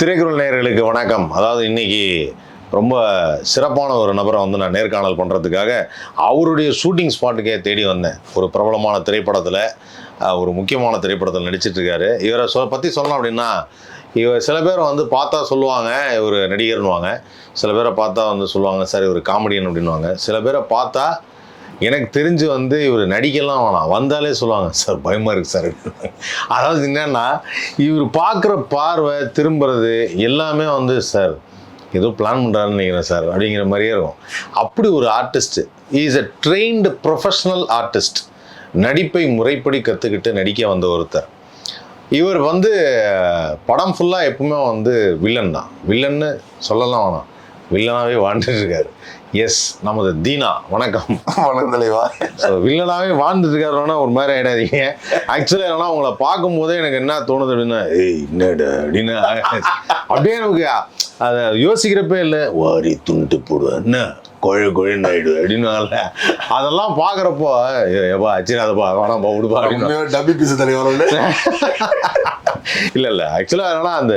திரைக்குறள் நேயர்களுக்கு வணக்கம். அதாவது இன்னைக்கு ரொம்ப சிறப்பான ஒரு நபரை வந்து நான் நேர்காணல் பண்ணுறதுக்காக அவருடைய ஷூட்டிங் ஸ்பாட்டுக்கே தேடி வந்தேன். ஒரு பிரபலமான திரைப்படத்தில் ஒரு முக்கியமான திரைப்படத்தில் நடிச்சிட்ருக்காரு. இவரை சொ பற்றி சொல்லணும் அப்படின்னா இவர் சில பேர் வந்து பார்த்தா சொல்லுவாங்க இவர் நடிகர்னுவாங்க சில பேரை பார்த்தா வந்து சொல்லுவாங்க சார் இவர் காமெடியன் அப்படின்வாங்க சில பேரை பார்த்தா எனக்கு தெரிஞ்சு வந்து இவர் நடிக்கலாம் வேணாம். வந்தாலே சொல்லுவாங்க சார் பயமாக இருக்குது சார். அதாவது என்னென்னா இவர் பார்க்குற பார்வை திரும்புறது எல்லாமே வந்து சார் ஏதோ பிளான் பண்ணுறாருன்னு நினைக்கிறேன் சார். அப்படிங்கிற மாதிரியே இருக்கும். அப்படி ஒரு artist is a trained professional artist நடிப்பை முறைப்படி கற்றுக்கிட்டு நடிக்க வந்த ஒருத்தர். இவர் வந்து படம் ஃபுல்லாக எப்பவுமே வந்து வில்லன் தான். வில்லன்னு சொல்லலாம் வேணாம். வில்லனாகவே வாழ்ந்துட்டு இருக்காரு. எஸ் நமது தீனா வணக்கம். வணக்கம் தலைவா. ஸோ வில்லனாகவே வாழ்ந்துட்டு இருக்காருன்னா ஒரு மாதிரி ஆயிடாதீங்க. ஆக்சுவலாக என்னன்னா உங்களை பார்க்கும்போதே எனக்கு என்ன தோணுது அப்படின்னா ஏய் என்னடு அப்படின்னு? அப்படியே நமக்கு அதை யோசிக்கிறப்பே இல்லை. வாரி துண்டு போடுவேன் என்ன கொழு கொழுன்னு ஆயிடு அப்படின்னு அதெல்லாம் பார்க்குறப்போ ஏப்பா அச்சிராதப்பா வேணாம்ப்பா விடுப்பா அப்படின்னு. உண்மையா டப்பி பீஸ் தலைவரோட இல்லை இல்லை ஆக்சுவலாக என்னன்னா அந்த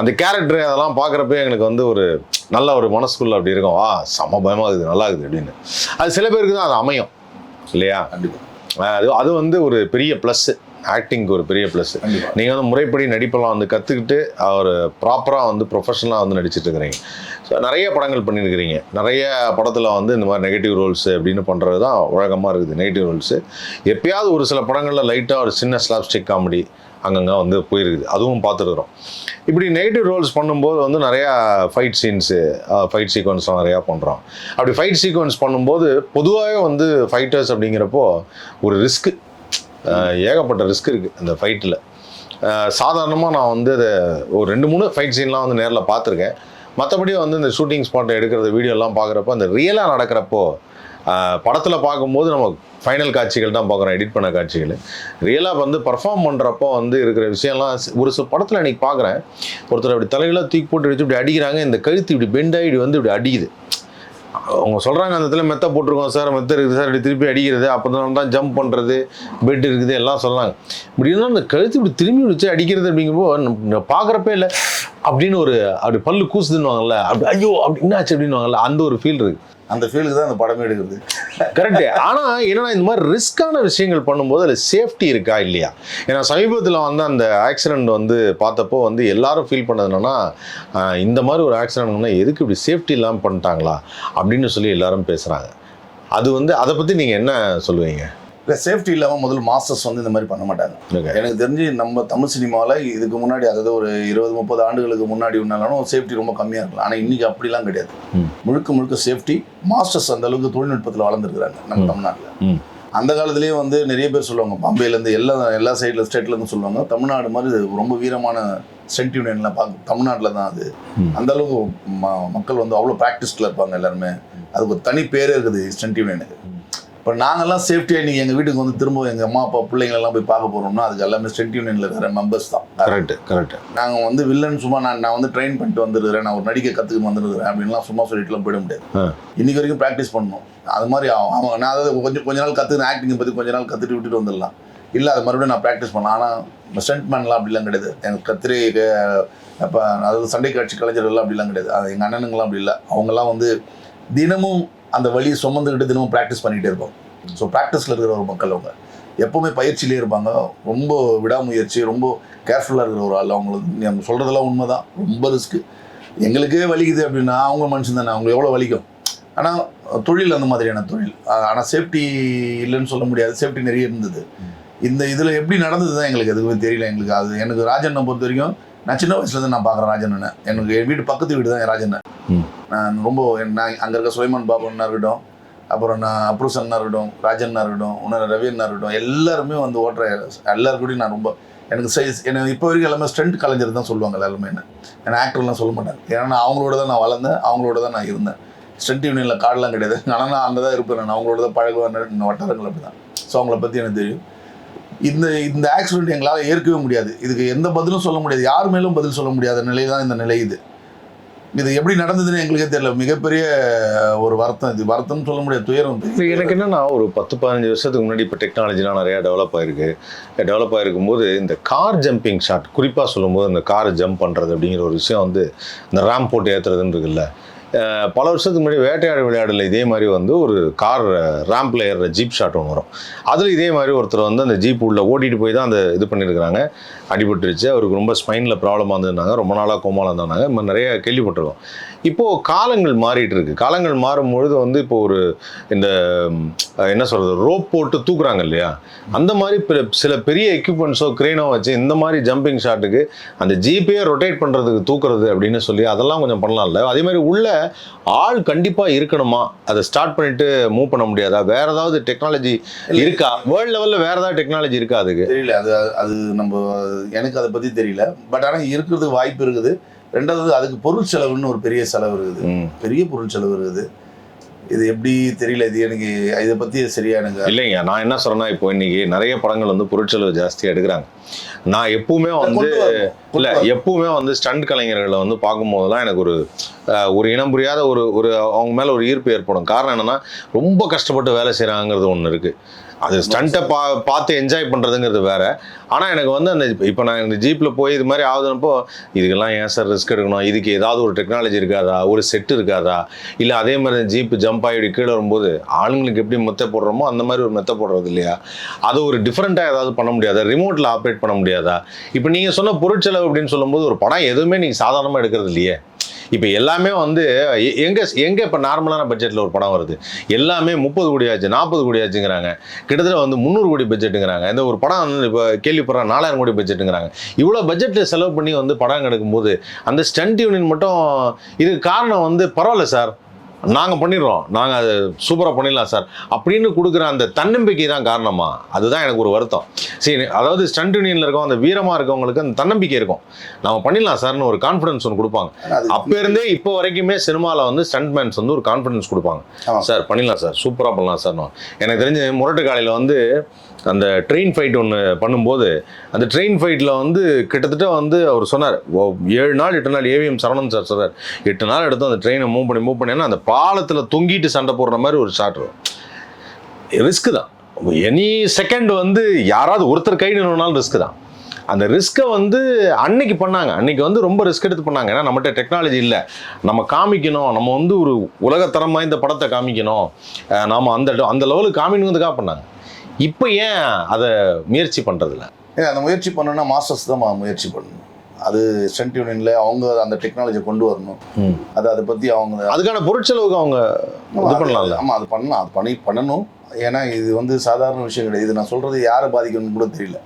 அந்த கேரக்டர் அதெல்லாம் பார்க்குறப்ப எங்களுக்கு வந்து ஒரு நல்ல ஒரு மனசுக்குள்ள அப்படி இருக்கும். ஆ செம பயமாக இருக்குது நல்லா இருக்குது அப்படின்னு. அது சில பேருக்கு தான் அது அமையும் இல்லையா? அது அது வந்து ஒரு பெரிய ப்ளஸ்ஸு ஆக்டிங்க்கு ஒரு பெரிய ப்ளஸ். நீங்கள் வந்து முறைப்படி நடிப்பெல்லாம் வந்து கற்றுக்கிட்டு அவர் ப்ராப்பராக வந்து ப்ரொஃபஷனலாக வந்து நடிச்சிட்டு இருக்கிறீங்க. ஸோ நிறைய படங்கள் பண்ணியிருக்கிறீங்க. நிறைய படத்தில் வந்து இந்த மாதிரி நெகட்டிவ் ரோல்ஸ் அப்படின்னு பண்ணுறது தான் வழக்கமாக இருக்குது. நெகட்டிவ் ரோல்ஸு எப்பயாவது ஒரு சில படங்களில் லைட்டாக ஒரு சின்ன ஸ்லாப்ஸ்டிக் காமெடி அங்கங்கே வந்து போயிருக்குது. அதுவும் பார்த்துருக்குறோம். இப்படி நெகட்டிவ் ரோல்ஸ் பண்ணும்போது வந்து நிறையா ஃபைட் சீன்ஸு ஃபைட் சீக்வன்ஸ்லாம் நிறையா பண்ணுறோம் அப்படி ஃபைட் சீக்வன்ஸ் பண்ணும்போது பொதுவாகவே வந்து ஃபைட்டர்ஸ் அப்படிங்கிறப்போ ஒரு ரிஸ்க்கு ஏகப்பட்ட ரிஸ்க் இருக்குது அந்த ஃபைட்டில் சாதாரணமாக நான் வந்து அதை ஒரு ரெண்டு மூணு ஃபைட் சீன்லாம் வந்து நேரில் பார்த்துருக்கேன். மற்றபடி வந்து இந்த ஷூட்டிங் ஸ்பாட்டை எடுக்கிறது வீடியோலாம் பார்க்குறப்போ அந்த ரியலாக நடக்கிறப்போ படத்தில் பார்க்கும்போது நம்ம ஃபைனல் காட்சிகள் தான் பார்க்குறோம் எடிட் பண்ண காட்சிகள். ரியலாக வந்து பர்ஃபார்ம் பண்ணுறப்போ வந்து இருக்கிற விஷயம்லாம் ஒரு சில படத்தில் இன்றைக்கி பார்க்குறேன். ஒருத்தர் அப்படி தலையெல்லாம் தூக்கி போட்டு வச்சு இப்படி அடிக்கிறாங்க இந்த கழுத்து இப்படி பெண்ட் வந்து இப்படி அடிக்குது. அவங்க சொல்கிறாங்க அந்த இடத்துல மெத்த போட்டிருக்கோம் சார் மெத்த இருக்குது சார் இப்படி திருப்பி அடிக்கிறது அப்போ தான் ஜம்ப் பண்ணுறது பெட் இருக்குது எல்லாம் சொல்கிறாங்க இப்படி இருந்தால் அந்த கழுத்து இப்படி திரும்பி வச்சு அடிக்கிறது அப்படிங்கும்போது பார்க்குறப்பே இல்லை. அப்படின்னு ஒரு அப்படி பல்லு கூசுதுன்னுவாங்கல்ல அப்படி ஐயோ அப்படி என்னாச்சு அப்படின்னுவாங்கல்ல அந்த ஒரு ஃபீல் இருக்குது அந்த ஃபீலுக்கு தான் அந்த படமே எடுக்குது கரெக்டு ஆனால் என்னன்னா இந்த மாதிரி ரிஸ்க்கான விஷயங்கள் பண்ணும்போது அதில் சேஃப்டி இருக்கா இல்லையா? ஏன்னா சமீபத்தில் வந்து அந்த ஆக்சிடென்ட் வந்து பார்த்தப்போ வந்து எல்லாரும் ஃபீல் பண்ணது என்னன்னா இந்த மாதிரி ஒரு ஆக்சிடென்ட்னா எதுக்கு இப்படி சேஃப்டி இல்லாமல் பண்ணிட்டாங்களா? அப்படின்னு சொல்லி எல்லாரும் பேசுகிறாங்க அது வந்து அதை பற்றி நீங்கள் என்ன சொல்லுவீங்க? இல்லை சேஃப்டி இல்லாமல் முதல்ல மாஸ்டர்ஸ் வந்து இந்த மாதிரி பண்ண மாட்டாங்க. எனக்கு தெரிஞ்சு நம்ம தமிழ் சினிமாவில் இதுக்கு முன்னாடி அதாவது ஒரு இருபது முப்பது ஆண்டுகளுக்கு முன்னாடி உன்னாலும் சேஃப்டி ரொம்ப கம்மியாக இருக்கலாம். ஆனால் இன்னைக்கு அப்படிலாம் கிடையாது. முழுக்க முழுக்க சேஃப்டி மாஸ்டர்ஸ் அந்த அளவுக்கு தொழில்நுட்பத்தில் வளர்ந்துருக்குறாங்க நம்ம தமிழ்நாட்டில். அந்த காலத்துலேயே வந்து நிறைய பேர் சொல்லுவாங்க பாம்பேலேருந்து எல்லா எல்லா சைடில் ஸ்டேட்லேருந்து சொல்லுவாங்க தமிழ்நாடு மாதிரி ரொம்ப வீரமான ஸ்ட்ரென்த் யூனியன்லாம் பார்க்க தமிழ்நாட்டில் தான் அது. அந்த அளவுக்கு மக்கள் வந்து அவ்வளோ ப்ராக்டிஸ்டில் இருப்பாங்க எல்லாருமே. அதுக்கு ஒரு தனி பேரே இருக்குது ஸ்ட்ரென்த் யூனியனுக்கு இப்போ நாங்கெல்லாம் சேஃப்டியாக நீங்கள் எங்கள் வீட்டுக்கு வந்து திரும்ப எங்கள் அம்மா அப்பா பிள்ளைங்களெல்லாம் போய் பார்க்க போகிறோம்னா அதுக்கு எல்லாமே ஸ்ட்ரென்த் யூனியனில் இருக்கிற மெம்பர்ஸ் தான். கரெக்ட் கரெக்ட் நாங்கள் வந்து வில்லன் சும்மா நான் நான் வந்து ட்ரெயின் பண்ணிட்டு வந்துருக்கிறேன் நான் ஒரு நடிக்க கற்றுக்கு வந்துருக்கிறேன் அப்படின்லாம் சும்மா சொல்லிட்டுலாம் போயிட முடியாது. ஆ. இன்னைக்கு வரைக்கும் ப்ராக்டிஸ் பண்ணணும். அது மாதிரி அவ- அவங்க நான் அதாவது கொஞ்சம் கொஞ்ச நாள் கற்றுக்கின ஆக்டிங்கை பற்றி கொஞ்ச நாள் கற்றுட்டு விட்டுட்டு வந்துடலாம். இல்லை அது மறுபடியும் நான் ப்ராக்டிஸ் பண்ணலாம். ஆனால் ஸ்டண்ட் மேன்லாம் அப்படிலாம் கிடையாது. எனக்கு கத்திரி இப்போ அதாவது சண்டை காட்சி கலைஞர்கள்லாம் அப்படிலாம் கிடையாது. அது எங்கள் அண்ணனுங்களாம் அப்படி இல்லை. அவங்கெல்லாம் வந்து தினமும் அந்த வழியை சுமந்துக்கிட்டு தினமும் ப்ராக்டிஸ் பண்ணிகிட்டே இருப்போம். ஸோ ப்ராக்டிஸில் இருக்கிற ஒரு மக்கள் அவங்க. எப்போவுமே பயிற்சியிலே இருப்பாங்க. ரொம்ப விடாமுயற்சி ரொம்ப கேர்ஃபுல்லாக இருக்கிற ஒரு ஆள். அவங்களுக்கு நம்ம சொல்கிறதெல்லாம் உண்மை தான் ரொம்ப ரிஸ்க்கு எங்களுக்கே வலிக்குது அப்படின்னா அவங்க மனுஷன் தானே. அவங்க எவ்வளோ வலிக்கும்? ஆனால் தொழில் அந்த மாதிரியான தொழில். ஆனால் சேஃப்டி இல்லைன்னு சொல்ல முடியாது. சேஃப்டி நிறைய இருந்தது. இந்த இதில் எப்படி நடந்தது தான் எங்களுக்கு எதுவுமே தெரியல. எங்களுக்கு அது எனக்கு ராஜண்ணை பொறுத்த வரைக்கும் நான் சின்ன வயசுலேருந்து நான் பார்க்குறேன் ராஜண்ணனை. எனக்கு என் வீட்டு பக்கத்து வீடு தான் ம். நான் ரொம்ப நான் அங்கே இருக்க சுலைமான் பாபுன்னா இருக்கட்டும் அப்புறம் நான் அப்ரூஸ் அண்ணா இருக்கட்டும் ராஜண்ணா இருக்கட்டும் இன்னொரு ரவி அண்ணா இருக்கட்டும் எல்லாருமே வந்து ஓட்டுற எல்லாருக்கூடயும் நான் ரொம்ப எனக்கு சைஸ் எனக்கு இப்போ வரைக்கும் எல்லாமே ஸ்ட்ரென்த் கலைஞர் தான் சொல்லுவாங்க எல்லாருமே என்ன. ஏன்னா ஆக்டர்லாம் சொல்ல மாட்டாங்க. ஏன்னா அவங்களோட தான் நான் வளர்ந்தேன் அவங்களோட தான் நான் இருந்தேன். ஸ்ட்ரென்த் யூனியனில் கார்டெலாம் கிடையாது. ஆனால் நான் அங்கே தான் இருப்பேன் நான் அவங்களோட தான் பழகுவேன் வட்டாரங்கள் அப்படி தான் ஸோ அவங்கள பற்றி எனக்கு தெரியும். இந்த இந்த ஆக்சிடென்ட் எங்களால் ஏற்கவே முடியாது. இதுக்கு எந்த பதிலும் சொல்ல முடியாது. யார் மேலும் பதில் சொல்ல முடியாத நிலை தான் இந்த நிலை இது. இது எப்படி நடந்ததுன்னு எங்களுக்கே தெரியல. மிகப்பெரிய ஒரு வருத்தம் இது. வருத்தம் சொல்ல முடியாது. துயரம். இப்போ எனக்கு என்னன்னா ஒரு பத்து பதினஞ்சு வருஷத்துக்கு முன்னாடி இப்போ டெக்னாலஜிலாம் நிறையா டெவலப் ஆயிருக்கு. டெவலப் ஆகிருக்கும் போது இந்த கார் ஜம்பிங் ஷாட் குறிப்பாக சொல்லும்போது இந்த காரை ஜம்ப் பண்ணுறது அப்படிங்கிற ஒரு விஷயம் வந்து இந்த ரேம் போட்டு ஏற்றுறதுன்னு இருக்குல்ல. பல வருஷத்துக்கு முன்னாடி வேட்டையாடு விளையாடல இதே மாதிரி வந்து ஒரு கார் ரேம்பில் ஏறுற ஜீப் ஷாட் ஒன்று வரும். அதில் இதே மாதிரி ஒருத்தர் வந்து அந்த ஜீப் உள்ள ஓட்டிகிட்டு போய் தான் அந்த இது பண்ணியிருக்கிறாங்க அடிபட்டுருச்சு. அவருக்கு ரொம்ப ஸ்பைனில் ப்ராப்ளமாக இருந்திருந்தாங்க ரொம்ப நாளாக கோமால இருந்தாங்க. இந்த மாதிரி நிறைய கேள்விப்பட்டிருக்கோம். இப்போது காலங்கள் மாறிட்டு இருக்கு. காலங்கள் மாறும்பொழுது வந்து இப்போ ஒரு இந்த என்ன சொல்கிறது ரோப் போட்டு தூக்குறாங்க இல்லையா? அந்த மாதிரி சில பெரிய எக்யூப்மெண்ட்ஸோ க்ரேனோ வச்சு இந்த மாதிரி ஜம்பிங் ஷாட்டுக்கு அந்த ஜிபே ரொட்டேட் பண்ணுறதுக்கு தூக்குறது அப்படின்னு சொல்லி அதெல்லாம் கொஞ்சம் பண்ணலாம்ல அதே மாதிரி உள்ள ஆள் கண்டிப்பாக இருக்கணுமா? அதை ஸ்டார்ட் பண்ணிட்டு மூவ் பண்ண முடியாதா? வேற ஏதாவது டெக்னாலஜி இருக்கா? வேர்ல்டு லெவலில் வேற ஏதாவது டெக்னாலஜி இருக்கா அதுக்கு? தெரியல. அது அது நம்ம எனக்கு அதை பற்றி தெரியல. பட் ஆனால் இருக்கிறதுக்கு வாய்ப்பு இருக்குது. ரெண்டாவது அதுக்கு பொருள் செலவுன்னு ஒரு பெரிய செலவு இருக்குது. பெரிய பொருள் செலவு இருக்குது. இது எப்படி தெரியல இது எனக்கு இதை பற்றி சரியா எனக்கு இல்லைங்க நான் என்ன சொல்றேன்னா இப்போ இன்னைக்கு நிறைய படங்கள் வந்து பொருட்செலவு ஜாஸ்தியாக எடுக்கிறாங்க. நான் எப்பவுமே வந்து இல்லை. எப்பவுமே வந்து ஸ்டண்ட் கலைஞர்களை வந்து பார்க்கும்போதெல்லாம் எனக்கு ஒரு ஒரு இனம் புரியாத ஒரு ஒரு அவங்க மேலே ஒரு ஈர்ப்பு ஏற்படும். காரணம் என்னன்னா ரொம்ப கஷ்டப்பட்டு வேலை செய்கிறாங்கிறது ஒன்று இருக்கு. அது ஸ்டண்ட்டை பா பார்த்து என்ஜாய் பண்ணுறதுங்கிறது வேற. ஆனால் எனக்கு வந்து அந்த இப்போ நான் இந்த ஜீப்பில் போய் இது மாதிரி ஆகுதுனப்போ இதுக்கெல்லாம் ஏன் சார் ரிஸ்க் எடுக்கணும்? இதுக்கு ஏதாவது ஒரு டெக்னாலஜி இருக்காதா? ஒரு செட் இருக்காதா? இல்லை அதே மாதிரி ஜீப் ஜம்ப் ஆகி கீழே வரும்போது ஆளுங்களுக்கு எப்படி மெத்த போடுறோமோ அந்த மாதிரி ஒரு மெத்த போடுறது இல்லையா? அது ஒரு டிஃப்ரெண்ட்டாக ஏதாவது பண்ண முடியாதா? ரிமோட்டில் ஆப்ரேட் பண்ண முடியாதா? இப்போ நீங்கள் சொன்ன பொருட்செலவு அப்படின்னு சொல்லும்போது ஒரு படம் எதுவுமே நீங்கள் சாதாரணமாக எடுக்கிறது இல்லையே. இப்போ எல்லாமே வந்து எங்கே எங்கே இப்போ நார்மலான பட்ஜெட்டில் ஒரு படம் வருது? எல்லாமே முப்பது கோடி ஆச்சு நாற்பது கோடி ஆச்சுங்கிறாங்க. கிட்டத்தட்ட வந்து முந்நூறு கோடி பட்ஜெட்டுங்கிறாங்க இந்த ஒரு படம் வந்து இப்போ கேள்விப்படுறாங்க நாலாயிரம் கோடி பட்ஜெட்டுங்கிறாங்க இவ்வளோ பட்ஜெட்டில் செலவு பண்ணி வந்து படம் எடுக்கும்போது அந்த ஸ்டண்ட் யூனியன் மட்டும் இதுக்கு காரணம் வந்து பரவாயில்ல சார். நாங்கள் பண்ணிடுறோம். நாங்கள் அது சூப்பராக பண்ணிடலாம் சார். அப்படின்னு கொடுக்குற அந்த தன்னம்பிக்கை தான் காரணமா? அதுதான் எனக்கு ஒரு வருத்தம். சரி அதாவது ஸ்டண்ட் யூனியனில் இருக்கவங்க அந்த வீரமாக இருக்கவங்களுக்கு அந்த தன்னம்பிக்கை இருக்கும். நம்ம பண்ணிடலாம் சார்னு ஒரு கான்ஃபிடன்ஸ் ஒன்று கொடுப்பாங்க. அப்போ இருந்தே இப்போ வரைக்குமே சினிமாவில் வந்து ஸ்டண்ட் மேன்ஸ் வந்து ஒரு கான்ஃபிடன்ஸ் கொடுப்பாங்க. சார் பண்ணிடலாம் சார். சூப்பராக பண்ணலாம் சார். எனக்கு தெரிஞ்சு முரட்டு காலையில் வந்து அந்த ட்ரெயின் ஃபைட் ஒன்று பண்ணும்போது அந்த ட்ரெயின் ஃபைட்டில் வந்து கிட்டத்தட்ட வந்து அவர் சொன்னார் "ஓ, ஏழு நாள் எட்டு நாள் ஏவிஎம் சரவணன் சார் சொன்னார். எட்டு நாள் எடுத்து அந்த ட்ரெயினை மூவ் பண்ணி மூவ் பண்ணி அந்த பாலத்தில் தொங்கிட்டு சண்டை போடுற மாதிரி ஒரு ஷாட் வரும் ரிஸ்க் தான். எனி செகண்ட் வந்து யாராவது ஒருத்தர் கை நின்றுனாலும் ரிஸ்க் தான். அந்த ரிஸ்க்கை வந்து அன்னைக்கு பண்ணாங்க. அன்னைக்கு வந்து ரொம்ப ரிஸ்க் எடுத்து பண்ணாங்க. ஏன்னா நம்மகிட்ட டெக்னாலஜி இல்லை. நம்ம காமிக்கணும். நம்ம வந்து ஒரு உலகத்தரம் வாய்ந்த படத்தை காமிக்கணும். நாம் அந்த அந்த லெவலுக்கு காமிக்கணுங்கிறதுக்காக பண்ணாங்க. இப்போ ஏன் அதை முயற்சி பண்ணுறதில்ல ஏன் அந்த முயற்சி பண்ணணும்னா மாஸ்டர்ஸ் தான் முயற்சி பண்ணணும். அது ஸ்டண்ட் யூனியனில் அவங்க அந்த டெக்னாலஜி கொண்டு வரணும். அது அதை பற்றி அவங்க அதுக்கான பொருட்செலவுக்கு அவங்க இது பண்ணலாம்ல? ஆமாம் அது பண்ணலாம். அது பண்ணி பண்ணணும். ஏன்னா இது வந்து சாதாரண விஷயம் கிடையாது. இது நான் சொல்கிறது யாரை பாதிக்கணும்னு கூட தெரியல.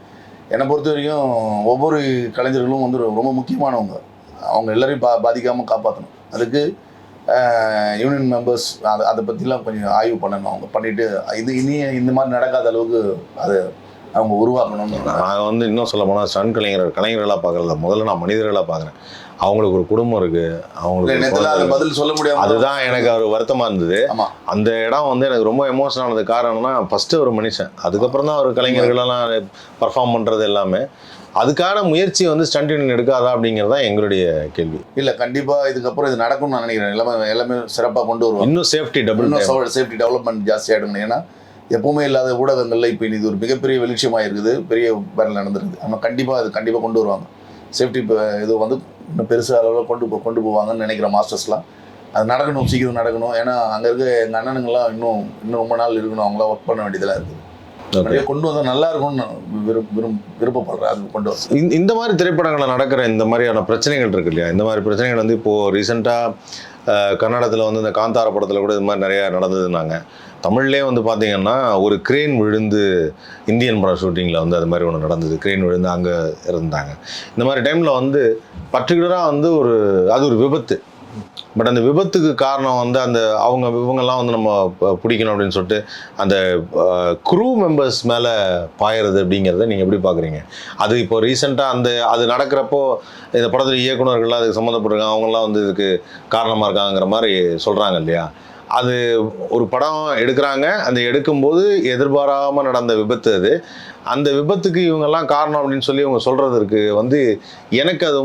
என்னை பொறுத்த வரைக்கும் ஒவ்வொரு கலைஞர்களும் வந்து ரொம்ப முக்கியமானவங்க. அவங்க எல்லாரையும் பா பாதிக்காமல் காப்பாற்றணும் அதுக்கு யூனியன் மெம்பர்ஸ் அதை அதை பற்றிலாம் கொஞ்சம் ஆய்வு பண்ணணும். அவங்க பண்ணிவிட்டு இது இனி இந்த மாதிரி நடக்காத அளவுக்கு அதை அவங்க உருவாக்கணும்னு நான் வந்து இன்னும் சொல்ல போனால் ஸ்டன் கலைஞர் கலைஞர்களாக பார்க்கறதில்ல. முதல்ல நான் மனிதர்களாக பார்க்குறேன். அவங்களுக்கு ஒரு குடும்பம் இருக்குது அவங்களுக்கு ஒரு இருக்கு. பதில் சொல்ல முடியாம அதுதான் எனக்கு அவர் வருத்தமாக இருந்தது. அந்த இடம் வந்து எனக்கு ரொம்ப எமோஷனல் ஆனது காரணம்னா ஃபஸ்ட்டு ஒரு மனுஷன். அதுக்கப்புறம் தான் அவர் கலைஞர்களெல்லாம் பர்ஃபார்ம் பண்ணுறது எல்லாமே. அதுக்கான முயற்சி வந்து ஸ்டண்ட் யூனியன் எடுக்காதா அப்படிங்கிறது தான் எங்களுடைய கேள்வி. இல்லை கண்டிப்பாக இதுக்கப்புறம் இது நடக்கும்னு நான் நினைக்கிறேன். எல்லாமே எல்லாமே சிறப்பாக கொண்டு வருவாங்க. இன்னும் சேஃப்டி டபுள் இன்னும் சேஃப்டி டெவலப்மெண்ட் ஜாஸ்தியாகிடும் ஏன்னா எப்பவுமே இல்லாத ஊடகங்களில் இப்போ இது ஒரு மிகப்பெரிய வெளிச்சமாக இருக்குது. பெரிய பேரில் நடந்துருக்குது ஆனால் கண்டிப்பாக அது கண்டிப்பாக கொண்டு வருவாங்க. சேஃப்டி இது வந்து இன்னும் பெருசு அளவில் கொண்டு போ கொண்டு போவாங்கன்னு நினைக்கிற மாஸ்டர்ஸ்லாம். அது நடக்கணும் சீக்கிரம் நடக்கணும். ஏன்னா அங்கே இருக்க எங்கள் அண்ணனுங்கெல்லாம் இன்னும் இன்னும் ரொம்ப நாள் இருக்கணும். அவங்களாம் ஒர்க் பண்ண வேண்டியதெல்லாம் இருக்குது நிறைய கொண்டு வந்தால் நல்லா இருக்கும்னு நான் விரும்ப விரும்ப விருப்பப்படுறேன். அது கொண்டு வர இந்த இந்த மாதிரி திரைப்படங்களில் நடக்கிற இந்த மாதிரியான பிரச்சனைகள் இருக்கு இல்லையா? இந்த மாதிரி பிரச்சனைகள் வந்து இப்போது ரீசெண்டாக கன்னடத்தில் வந்து இந்த காந்தார படத்தில் கூட இது மாதிரி நிறையா நடந்ததுனாங்க தமிழ்லேயே வந்து பார்த்தீங்கன்னா ஒரு கிரேன் விழுந்து இந்தியன் படம் ஷூட்டிங்கில் வந்து அது மாதிரி ஒன்று நடந்தது. கிரேன் விழுந்து அங்கே இருந்தாங்க இந்த மாதிரி டைமில் வந்து பர்டிகுலராக வந்து ஒரு அது ஒரு விபத்து. பட் அந்த விபத்துக்கு காரணம் வந்து அந்த அவங்க இவங்கெல்லாம் வந்து நம்ம பிடிக்கணும் அப்படின்னு சொல்லிட்டு அந்த க்ரூ மெம்பர்ஸ் மேலே பாயறது அப்படிங்கிறத நீங்கள் எப்படி பார்க்குறீங்க அது இப்போ ரீசெண்டாக அந்த அது நடக்கிறப்போ இந்த படத்தில் இயக்குனர்கள்லாம் அதுக்கு சம்மந்தப்பட்டிருக்காங்க. அவங்கெல்லாம் வந்து இதுக்கு காரணமாக இருக்காங்கிற மாதிரி சொல்கிறாங்க இல்லையா? அது ஒரு படம் எடுக்கிறாங்க. அந்த எடுக்கும்போது எதிர்பாராமல் நடந்த விபத்து அது. அந்த விபத்துக்கு இவங்கெல்லாம் காரணம் அப்படின்னு சொல்லி இவங்க சொல்கிறதுக்கு வந்து எனக்கு அது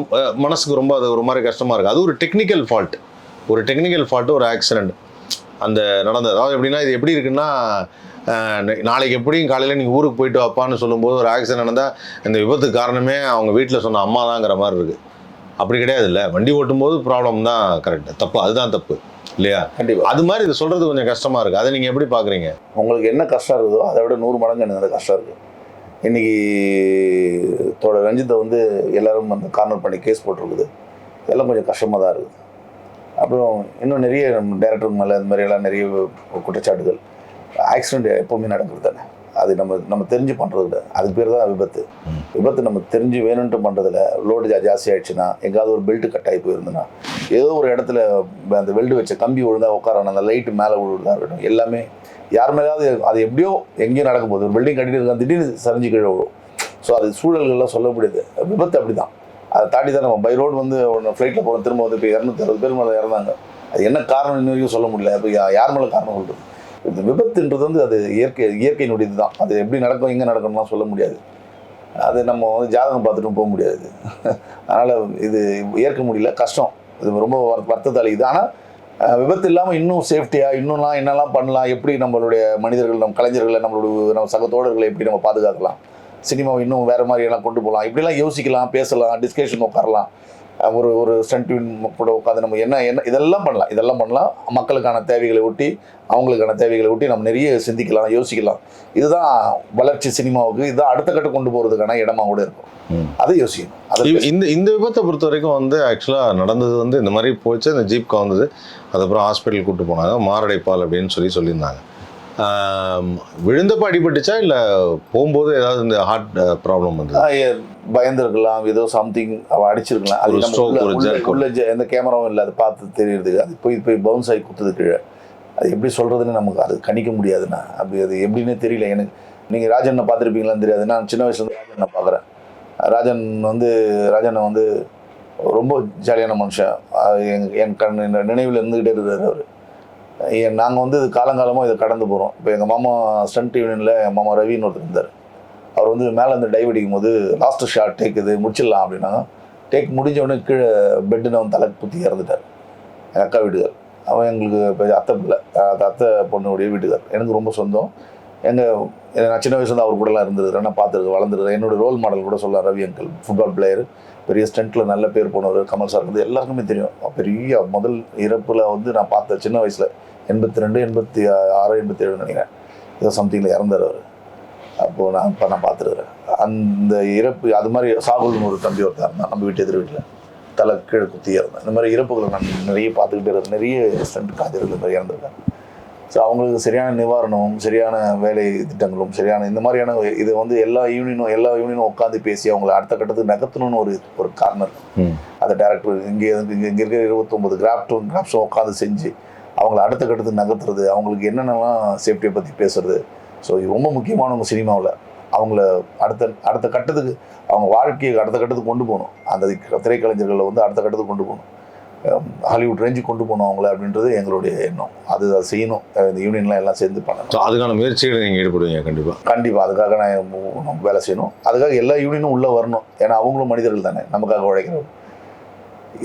மனசுக்கு ரொம்ப அது ஒரு மாதிரி கஷ்டமாக இருக்குது அது ஒரு டெக்னிக்கல் ஃபால்ட் ஒரு டெக்னிக்கல் ஃபால்ட்டு ஒரு ஆக்சிடெண்ட் அந்த நடந்தது. அதாவது எப்படின்னா இது எப்படி இருக்குன்னா நாளைக்கு எப்படியும் காலையில் நீங்கள் ஊருக்கு போயிட்டு வாப்பான்னு சொல்லும்போது ஒரு ஆக்சிடென்ட் நடந்தால் இந்த விபத்துக்கு காரணமே அவங்க வீட்டில் சொன்ன அம்மா தாங்கிற மாதிரி இருக்குது அப்படி கிடையாது இல்லை வண்டி ஓட்டும்போது ப்ராப்ளம் தான் கரெக்ட் தப்பு. அதுதான் தப்பு. இல்லையா? கண்டிப்பாக அது மாதிரி இது சொல்கிறது கொஞ்சம் கஷ்டமாக இருக்குது அதை நீங்கள் எப்படி பார்க்குறீங்க உங்களுக்கு என்ன கஷ்டம் இருக்குதோ அதை விட நூறு மடங்கு எனக்கு அந்த கஷ்டம் இருக்குது இன்னைக்கு தோட ரஞ்சித்தை வந்து எல்லாரும் அந்த கார்னர் பண்ணி கேஸ் போட்டிருக்குது. இதெல்லாம் கொஞ்சம் கஷ்டமாக தான் இருக்குது அப்புறம் இன்னும் நிறைய டேரக்டர் மேலே இந்த மாதிரி எல்லாம் நிறைய குற்றச்சாட்டுகள். ஆக்சிடென்ட் எப்போவுமே நடக்கிறது தானே? அது நம்ம நம்ம தெரிஞ்சு பண்ணுறது இல்லை. அதுக்கு பேர் தான் விபத்து. விபத்து நம்ம தெரிஞ்சு வேணும்ட்டு பண்ணுறதுல லோடு ஜா ஜாஸ்தி ஆயிடுச்சுன்னா எங்காவது ஒரு பெல்ட் கட் ஆகி போயிருந்ததுன்னா ஏதோ ஒரு இடத்துல அந்த வெல்டு வச்ச கம்பி விழுந்தா உட்காரணும் அந்த லைட்டு மேலே விழுறதா இருக்கட்டும். எல்லாமே யார் மேலேயாவது அது எப்படியோ எங்கேயோ நடக்கும் போது ஒரு பில்டிங் கட்டிட்டு இருக்கான் திடீர்னு சரிஞ்சு கீழே விழும். ஸோ அது சூழல்கள்லாம் சொல்ல முடியாது விபத்து அப்படி தான் அதை தாண்டி தான் நம்ம பை ரோடு வந்து ஒன்று ஃப்ளைட்டில் போகிறோம் திரும்ப வந்து இப்போ இரநூத்தி அறுபது பேர் மேலே இறந்தாங்க. அது என்ன காரணம் இன்ன வரைக்கும் சொல்ல முடியல. இப்போ யார் மேலே காரணம் சொல்கிறது இந்த விபத்துன்றது வந்து அது இயற்கை இயற்கையினுடையது தான். அது எப்படி நடக்கும் எங்கே நடக்கணும்லாம் சொல்ல முடியாது. அது நம்ம வந்து ஜாதகம் பார்த்துட்டும் போக முடியாது. அதனால் இது ஏற்க முடியல கஷ்டம். இது ரொம்ப வருத்தத்தை அளிக்குது ஆனால் விபத்து இல்லாமல் இன்னும் சேஃப்டியாக இன்னும்லாம் என்னெல்லாம் பண்ணலாம் எப்படி நம்மளுடைய மனிதர்கள் நம்ம கலைஞர்களை நம்மளுடைய நம்ம சக தோழர்களை எப்படி நம்ம பாதுகாக்கலாம்? சினிமாவை இன்னும் வேறு மாதிரி எல்லாம் கொண்டு போகலாம். இப்படிலாம் யோசிக்கலாம் பேசலாம் டிஸ்கஷன் உட்காரலாம் ஒரு ஒரு ஸ்டண்ட் கூட உட்காந்து நம்ம என்ன என்ன இதெல்லாம் பண்ணலாம். இதெல்லாம் பண்ணலாம். மக்களுக்கான தேவைகளை ஒட்டி அவங்களுக்கான தேவைகளை ஒட்டி நம்ம நிறைய சிந்திக்கலாம் யோசிக்கலாம். இதுதான் வளர்ச்சி சினிமாவுக்கு இதுதான் அடுத்த கட்ட கொண்டு போகிறதுக்கான இடமா கூட இருக்கும். அதை யோசிக்கணும். அதை இந்த இந்த விபத்தை பொறுத்த வரைக்கும் வந்து ஆக்சுவலாக நடந்தது வந்து இந்த மாதிரி போச்சு அந்த ஜீப் கவுந்தது அதுக்கப்புறம் ஹாஸ்பிட்டல் கூட்டு போனாங்க. மாரடைப்பால் அப்படின்னு சொல்லி சொல்லியிருந்தாங்க. விழுந்தப்ப அடிபட்டுச்சா இல்லை போகும்போது ஏதாவது இந்த ஹார்ட் ப்ராப்ளம் ஏ- பயந்திருக்கலாம் ஏதோ சம்திங் அவ அடிச்சிருக்கலாம். அது உள்ள- எந்த கேமராவும் இல்லை அது பார்த்து தெரியறதுக்கு அது போய் போய் பவுன்ஸ் ஆகி குத்துது கீழே. அது எப்படி சொல்றதுன்னு நமக்கு அது கணிக்க முடியாதுண்ணா. அப்படி அது எப்படின்னே தெரியல. எனக்கு நீங்கள் ராஜனை பார்த்துருப்பீங்களான்னு தெரியாது நான் சின்ன வயசுலேருந்து ராஜனை பார்க்குறேன். ராஜன் வந்து ராஜனை வந்து ரொம்ப ஜாலியான மனுஷன். என் என் கண் நினைவில் இருந்துக்கிட்டே இருக்கிறார் அவர். நாங்கள் வந்து இது காலங்காலமாக இதை கடந்து போகிறோம் இப்போ எங்கள் மாமா ஸ்டண்ட் யூனியனில் என் மாமா ரவின்னு ஒருத்தர் இருந்தார். அவர் வந்து மேலே வந்து டைவ் அடிக்கும் போது லாஸ்ட் ஷாட் டேக் இது முடிச்சிடலாம் அப்படின்னா டேக் முடிஞ்ச உடனே கீழே பெட்டுன்னு அவன் தலை குத்தி இறந்துட்டார். எங்கள் அக்கா வீட்டுக்கார் அவன் எங்களுக்கு இப்போ அத்தை பிள்ளை. அது அத்தை பொண்ணுடைய வீட்டுக்கார் எனக்கு ரொம்ப சொந்தம். எங்கள் நான் சின்ன வயசுல அவர் கூடலாம் இருந்திருக்கிறேன் நான் பார்த்துருக்கு வளர்ந்துருக்கேன். என்னோடய ரோல் மாடல் கூட சொல்லலாம் ரவி அங்கிள் ஃபுட்பால் பிளேயர் பெரிய ஸ்டண்ட்டில் நல்ல பேர் போனவர் கமல் சார் வந்து எல்லாருக்குமே தெரியும். பெரிய முதல் இறப்பில் வந்து நான் பார்த்தேன் சின்ன வயசில் எண்பத்தி ரெண்டு எண்பத்தி ஆறு எண்பத்தி ஏழு நினைக்கிறேன். ஏதோ சம்திங்கில் இறந்தார் அவர். அப்போது நான் இப்போ நான் பார்த்துருக்குறேன். அந்த இறப்பு அது மாதிரி சாகுல்னு ஒரு தம்பி ஒருத்தர் இருந்தான் நம்ம வீட்டு எதிர் வீட்டில். தலை கீழே குத்தி இறந்தேன். இந்த மாதிரி இறப்புகளை நான் நிறைய பார்த்துக்கிட்டே இருந்தேன். நிறைய ஸ்டண்ட் காதிர்கள் நிறைய இறந்துருக்கேன் ஸோ அவங்களுக்கு சரியான நிவாரணமும் சரியான வேலை திட்டங்களும் சரியான இந்த மாதிரியான இது வந்து எல்லா யூனியனும் எல்லா யூனியனும் உட்காந்து பேசி அவங்கள அடுத்த கட்டத்துக்கு நகர்த்தணும்னு ஒரு ஒரு காரணம் ம். அந்த டேரக்டர் இங்கே இங்கே இங்கே இருக்கிற இருபத்தொம்பது கிராஃப்டும் கிராஃப்ட்ஸும் உட்காந்து செஞ்சு அவங்கள அடுத்த கட்டத்துக்கு நகர்த்துறது அவங்களுக்கு என்னென்னலாம் சேஃப்டியை பற்றி பேசுறது. ஸோ இது ரொம்ப முக்கியமானவங்க சினிமாவில் அவங்கள அடுத்த அடுத்த கட்டத்துக்கு அவங்க வாழ்க்கையை அடுத்த கட்டத்துக்கு கொண்டு போகணும். அந்த திரைக்கலைஞர்களை வந்து அடுத்த கட்டத்துக்கு கொண்டு போகணும். ஹாலிவுட் ரேஞ்சுக்கு கொண்டு போகணும் அவங்கள அப்படின்றது எங்களுடைய எண்ணம். அது அதை செய்யணும். இந்த யூனியன்லாம் எல்லாம் சேர்ந்து பண்ணணும். ஸோ அதுக்கான முயற்சிகளை நீங்கள் ஈடுபடுவீங்க கண்டிப்பாக கண்டிப்பாக அதுக்காக நான் வேலை செய்யணும். அதுக்காக எல்லா யூனியனும் உள்ளே வரணும். ஏன்னா அவங்களும் மனிதர்கள் தானே. நமக்காக உழைக்கிறோம்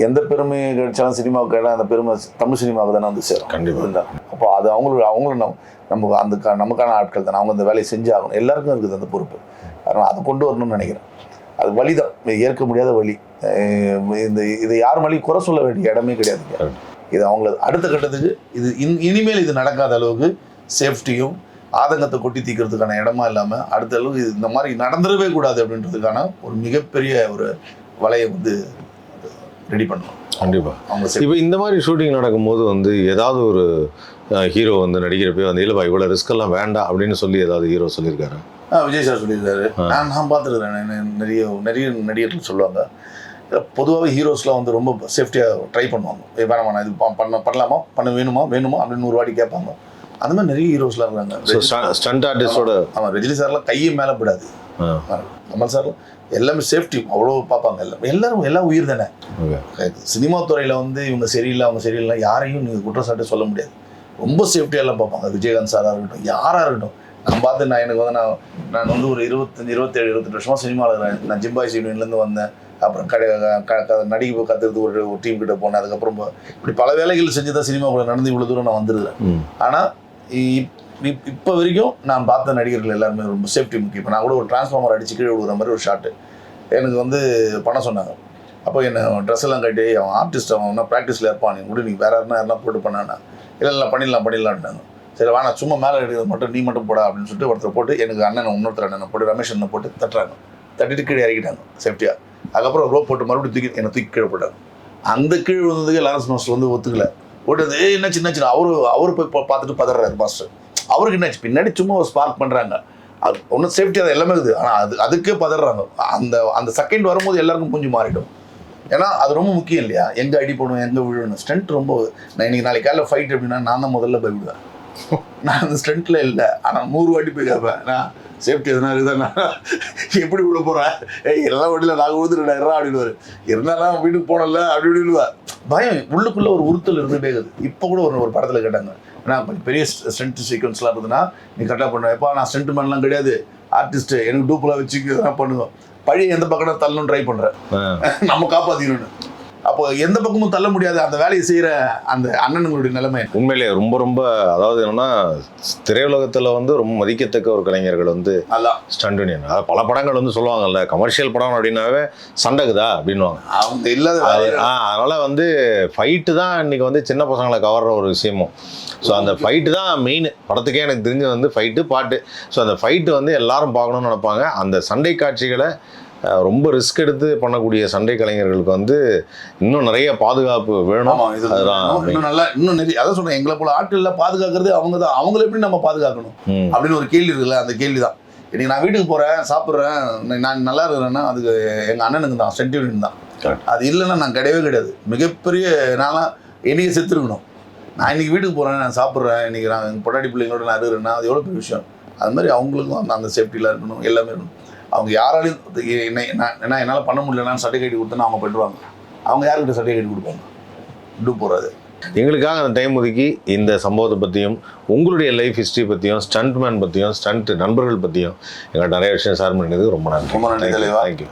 எந்த பெருமை கிடைச்சாலும் சினிமாவுக்கு இடம் அந்த பெருமை தமிழ் சினிமாவுக்கு தானே வந்து சேரும். கண்டிப்பா. இதுதான். அப்போ அது அவங்களும் அவங்களும் நம்ம நம்ம அந்த நமக்கான ஆட்கள் தானே. அவங்க அந்த வேலையை செஞ்சு ஆகணும். எல்லாருக்கும் இருக்குது அந்த பொறுப்பு. அதனால் அதை கொண்டு வரணும்னு நினைக்கிறேன். அது வழி தான் ஏற்க முடியாத வழி. இந்த இது யார் மேலேயும் குறை சொல்ல வேண்டிய இடமே கிடையாது. இது அவங்கள அடுத்த கட்டத்துக்கு இது இன் இனிமேல் இது நடக்காத அளவுக்கு சேஃப்டியும் ஆதங்கத்தை கொட்டி தீக்கிறதுக்கான இடமா இல்லாமல் அடுத்த அளவுக்கு இது இந்த மாதிரி நடந்துடவே கூடாது அப்படின்றதுக்கான ஒரு மிகப்பெரிய ஒரு வலையை வந்து ரெடி பண்ணணும். கண்டிப்பாக அவங்க இப்போ இந்த மாதிரி ஷூட்டிங் நடக்கும்போது வந்து ஏதாவது ஒரு ஹீரோ வந்து நடிக்கிறப்ப வந்து இல்லைப்பா இவ்வளோ ரிஸ்க் எல்லாம் வேண்டாம் அப்படின்னு சொல்லி ஏதாவது ஹீரோ சொல்லியிருக்காரு? விஜய் சார் சொல்லியிருக்காரு. நான் நான் பார்த்துருக்கிறேன். நிறைய நிறைய நடிகர்கள் சொல்லுவாங்க. பொதுவாகவே ஹீரோஸ்லாம் வந்து ரொம்ப சேஃப்டியாக ட்ரை பண்ணுவாங்க. வேணாமா நான் இது பண்ண பண்ணலாமா? பண்ண வேணுமா? வேணுமா? அப்படின்னு ஒரு வாட்டி கேட்பாங்க. அந்த மாதிரி நிறைய ஹீரோஸ்லாம் இருக்காங்க. ஸ்டண்ட் ஆர்டிஸ்டோட ஆமாம் ரஜினி சார்லாம் கையே மேலே விடாது கமல் சார்லாம் எல்லாமே சேஃப்டி அவ்வளோ பார்ப்பாங்க. எல்லாம் எல்லாரும் எல்லாம் உயிர் தானே? சினிமா துறையில் வந்து இவங்க சரியில்லை அவங்க சரியில்லை யாரையும் நீங்கள் குற்றச்சாட்டு சொல்ல முடியாது. ரொம்ப சேஃப்டியாக எல்லாம் பார்ப்பாங்க விஜயகாந்த் சாராக இருக்கட்டும் யாராக இருக்கட்டும். நான் பார்த்து நான் எனக்கு வந்து நான் நான் வந்து ஒரு இருபத்தஞ்சி இருபத்தேழு இருபத்தெட்டு வருஷமா சினிமாவில் இருக்கிறேன். நான் ஜிம்பாய்ஸ் யூனியன்லேருந்து வந்தேன். அப்புறம் கடை க- க- நடிகை கற்றுறது ஒரு ஒரு டீம் கிட்ட போனேன். அதுக்கப்புறம் இப்போ இப்படி பல வேலைகள் செஞ்சு தான் சினிமாக்குள்ள நடந்து இவ்வளோ தூரம் நான் வந்துருக்கேன் ம். ஆனால் இப்போ வரைக்கும் நான் பார்த்த நடிகர்கள் எல்லாருமே ரொம்ப சேஃப்டி முக்கியம். இப்போ நான் கூட ஒரு டிரான்ஸ்ஃபார்மர் அடிச்சு கீழே விடுற மாதிரி ஒரு ஷாட்டு எனக்கு வந்து பணம் சொன்னாங்க. அப்போ என்ன ட்ரெஸ் எல்லாம் கட்டி அவன் ஆர்டிஸ்ட் அவன் என்ன ப்ராக்டிஸில் இருப்பான். நீ கூட நீ வேற யாருனா யாருனா போட்டு பண்ணானா இல்லை இல்லை பண்ணிடலாம் பண்ணிடலான்ட்டாங்க. சரி வேணாம் சும்மா மேலே எடுக்கிறது மட்டும் நீ மட்டும் போடா அப்படின்னு சொல்லிட்டு ஒருத்தர் போட்டு எனக்கு அண்ணன் இன்னொருத்தர் அண்ணன் போட்டு ரமேஷ் போட்டு தட்டுறாங்க. தட்டிட்டு கீழே இறக்கிட்டாங்க சேஃப்டியாக அதுக்கப்புறம் ரோப் போட்டு மறுபடியும் தூக்கி என்னை தூக்கி கீழே போட்டாங்க. அந்த கீழே விழுந்ததுக்கு லாரன்ஸ் மாஸ்டர் வந்து ஒத்துக்கல. போட்டது என்ன சின்ன சின்ன அவரு அவர் போய் பார்த்துட்டு பதறாரு மாஸ்டர் அவருக்கு என்னாச்சு? பின்னாடி சும்மா ஒரு ஸ்பார்க் பண்ணுறாங்க அது ஒன்றும் சேஃப்டி அது எல்லாமே இருக்குது. ஆனால் அது அதுக்கே பதறாங்க. அந்த அந்த செகண்ட் வரும்போது எல்லாருக்கும் கொஞ்சம் மாறிடும். ஏன்னா அது ரொம்ப முக்கியம் இல்லையா? எங்கே அடி போடணும் எங்கே விழணும் ஸ்ட்ரென்த் ரொம்ப நான் இன்னைக்கு நாளைக்கு காலையில் ஃபைட் அப்படின்னா நான் தான் முதல்ல பயப்படுவேன் நான் அந்த ஸ்ட்ரென்த்தில் இல்லை. ஆனால் நூறு வாட்டி போய் கேட்பேன். நான் சேஃப்டி எதனா இருக்குதா நான் எப்படி விட போகிறேன் ஏய் எல்லாம் வண்டியில் நாங்கள் விழுந்துருடா இருறா அப்படின்னு இருந்தாலும் வீட்டுக்கு போனல அப்படி இப்படின்னு பயம். உள்ளுக்குள்ள ஒரு உறுத்தல் இருந்துட்டே இருக்குது இப்போ கூட ஒரு ஒரு படத்தில் கேட்டாங்க. ஏன்னா பெரிய ஸ்ட்ரென்த் சீக்வன்ஸ்லாம் இருந்ததுன்னா நீ கரெக்டாக பண்ணுவேன் எப்பா நான் ஸ்ட்ரென்த் பண்ணலாம் கிடையாது. ஆர்டிஸ்ட் எனக்கு டூப்பெலாம் வச்சு இதெல்லாம் பண்ணுவோம். பழைய எந்த பக்கம் தள்ளணும் ட்ரை பண்ணுறேன் ஆ. நம்ம காப்பாற்றிக்கணும்னு அப்போ எந்த பக்கமும் தள்ள முடியாது. அந்த வேலையை செய்கிற அந்த அண்ணனுங்களுடைய நிலைமை உண்மையிலேயே ரொம்ப ரொம்ப அதாவது என்னன்னா திரையுலகத்தில் வந்து ரொம்ப மதிக்கத்தக்க ஒரு கலைஞர்கள் வந்து ஸ்டண்ட் யூனியன் அதாவது பல படங்கள் வந்து சொல்லுவாங்கல்ல கமர்ஷியல் படம் அப்படின்னாவே சண்டைக்குதா அப்படின்வாங்க அவங்க இல்லாத ஆ அதனால வந்து ஃபைட்டு தான் இன்னைக்கு வந்து சின்ன பசங்களை கவர்ற ஒரு விஷயமும். ஸோ அந்த ஃபைட்டு தான் மெயின் படத்துக்கே எனக்கு தெரிஞ்சு வந்து ஃபைட்டு பாட்டு. ஸோ அந்த ஃபைட்டு வந்து எல்லாரும் பார்க்கணும்னு நினைப்பாங்க. அந்த சண்டை காட்சிகளை ரொம்ப ரிஸ்க் எடுத்து பண்ணக்கூடிய சண்டை கலைஞர்களுக்கு வந்து இன்னும் நிறைய பாதுகாப்பு வேணும். இன்னும் நல்லா இன்னும் நிறைய அதான் சொல்றேன் எங்களை போல ஆட்கள்ல பாதுகாக்கிறது அவங்க தான் அவங்கள எப்படி நம்ம பாதுகாக்கணும்? அப்படின்னு ஒரு கேள்வி இருக்குல்ல அந்த கேள்வி தான் இன்னைக்கு நான் வீட்டுக்கு போறேன் சாப்பிட்றேன் நான் நல்லா இருக்கிறேன்னா அதுக்கு எங்க அண்ணனுக்கு தான் சென்டிமெண்ட் தான். அது இல்லைன்னா நான் கிடையவே கிடையாது. மிகப்பெரிய நான்லாம் என்னைக்கு செத்துருக்கணும். நான் இன்னைக்கு வீட்டுக்கு போறேன் நான் சாப்பிட்றேன் இன்னைக்கு நான் எங்கள் பொட்டாடி பிள்ளைங்களோட நான் இருக்கிறேன்னா அது எவ்வளோ பெரிய விஷயம். அது மாதிரி அவங்களுக்கும் அந்த அந்த சேஃப்டிலாம் இருக்கணும் எல்லாமே இருக்கணும். அவங்க யாராலையும் என்னை என்ன என்னால் பண்ண முடியலன்னு சர்டிஃபிகேட் கொடுத்தேன்னா அவங்க போயிடுவாங்க அவங்க யாருக்கிட்ட சர்டிஃபிகேட் கொடுப்பாங்க? டூ போகிறது எங்களுக்காக அந்த டைம் ஒதுக்கி இந்த சம்பவத்தை பற்றியும் உங்களுடைய லைஃப் ஹிஸ்ட்ரி பற்றியும் ஸ்டண்ட் மேன் பற்றியும் ஸ்டண்ட் நண்பர்கள் பற்றியும் எங்கள்கிட்ட நிறைய விஷயம் ஷேர் பண்ணினதுக்கு ரொம்ப நன்றி. ரொம்ப நன்றி. தேங்க்யூ